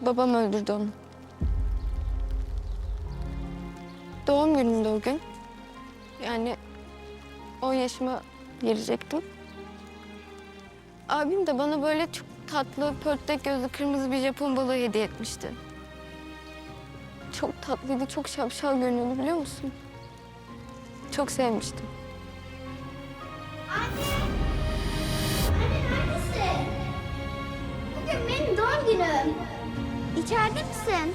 Babam öldürdü onu. Doğum günümde o gün. Yani 10 yaşıma girecektim. Abim de bana böyle çok tatlı, pörtlek gözlü kırmızı bir Japon balığı hediye etmişti. Çok tatlıydı, çok şapşal görünüyordu biliyor musun? Çok sevmiştim. Anne neredesin? Bugün benim doğum günüm. İçeride misin?